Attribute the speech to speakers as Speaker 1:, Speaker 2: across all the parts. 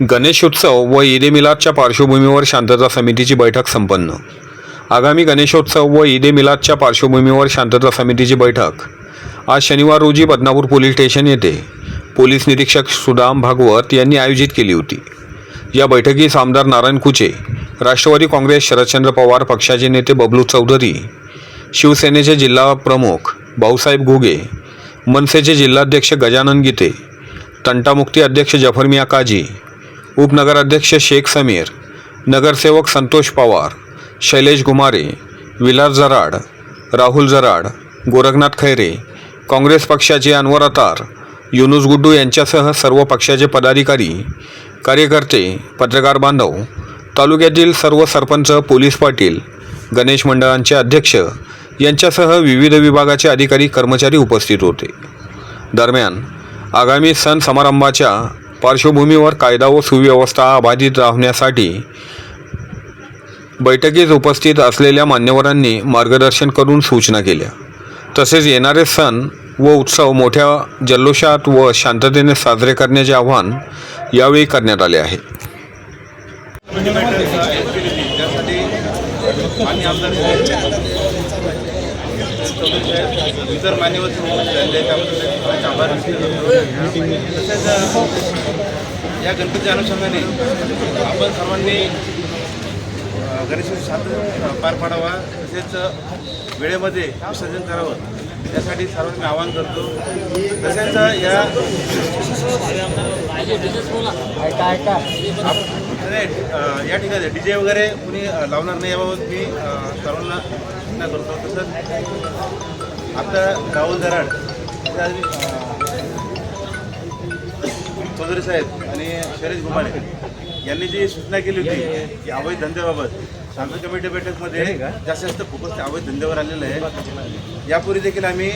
Speaker 1: गणेशोत्सव व ईद ए मिलादच्या पार्श्वभूमीवर शांतता समितीची बैठक संपन्न. आगामी गणेशोत्सव व ईद ए मिलादच्या पार्श्वभूमीवर शांतता समितीची बैठक. आज शनिवार रोजी बदनापूर पोलीस स्टेशन येथे पोलीस निरीक्षक सुदाम भागवत यांनी आयोजित केली होती. या बैठकीस आमदार नारायण कुचे राष्ट्रवादी काँग्रेस शरदचंद्र पवार पक्षाचे नेते बबलू चौधरी शिवसेनेचे जिल्हा प्रमुख भाऊसाहेब घुगे मनसेचे जिल्हाध्यक्ष गजानन गीते तंटामुक्ती अध्यक्ष जफर मिया काजी उपनगराध्यक्ष शेख समीर नगरसेवक संतोष पवार शैलेश घुमारे विलास जराड राहुल जराड गोरखनाथ खैरे काँग्रेस पक्षाचे अनवर अतार युनुस गुड्डू यांच्यासह सर्व पक्षाचे पदाधिकारी कार्यकर्ते पत्रकार बांधव तालुक्यातील सर्व सरपंच पोलीस पाटील गणेश मंडळांचे अध्यक्ष यांच्यासह विविध विभागाचे अधिकारी कर्मचारी उपस्थित होते. दरम्यान आगामी सण समारंभाच्या पार्श्वभूमीवर कायदा व सुव्यवस्था अबाधित राहण्यासाठी बैठकीत उपस्थित असलेल्या मान्यवरांनी मार्गदर्शन करून सूचना केल्या. तसेच येणारे सण व उत्सव मोठ्या जल्लोषात व शांततेने साजरे करण्याचे आवाहन यावेळी करण्यात आले आहे.
Speaker 2: त्यासाठी इतर मान्यवर झालेले आहेत त्याबद्दल आभार तसेच या गणपतीच्या अनुषंगाने आपण सर्वांनी गणेश गणेशोत्सव पार पाडावा. तसेच वेळेमध्ये विसर्जन करावं. यासाठी सर्वांनी आवाहन करतो. तसेच या या ठिकाणी डी जे वगैरे कुणी लावणार नाही याबाबत मी सर्वांना सूचना करतो. तसंच आता राहुल दराड चौधरी साहेब आणि शैलेश घुमारे यांनी जी सूचना केली होती की अवैध धंद्याबाबत शांती कमिटी बैठकमध्ये जास्तीत जास्त फोकस अवैध धंद्यावर आलेलं आहे. यापूर्वी देखील आम्ही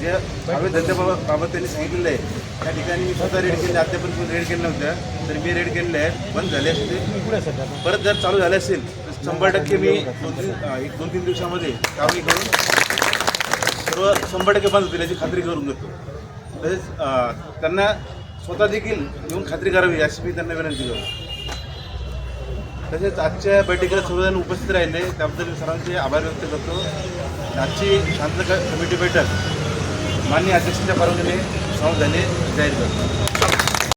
Speaker 2: जे अवैध धंद्याबाबत बाबत त्यांनी सांगितलेलं आहे त्या ठिकाणी मी स्वतः रेड केले आतापर्यंत रेड केल्या नव्हत्या तर मी रेड केलेले आहेत बंद झाले असते परत जर चालू झाले असेल शंभर टक्के मी दोन तीन एक दोन तीन दिवसामध्ये कारवाई करून. सर्व शंभर टक्के बंद होतील याची खात्री करून देतो. तसेच त्यांना स्वतः देखील येऊन खात्री करावी अशी मी त्यांना विनंती करतो. तसेच आजच्या बैठकीला सर्वजण उपस्थित राहिले त्याबद्दल मी सर्वांचे आभार व्यक्त करतो. आजची शांत कमिटी बैठक मान्य अध्यक्षांच्या परवानगीने समाप्त जाहीर करतो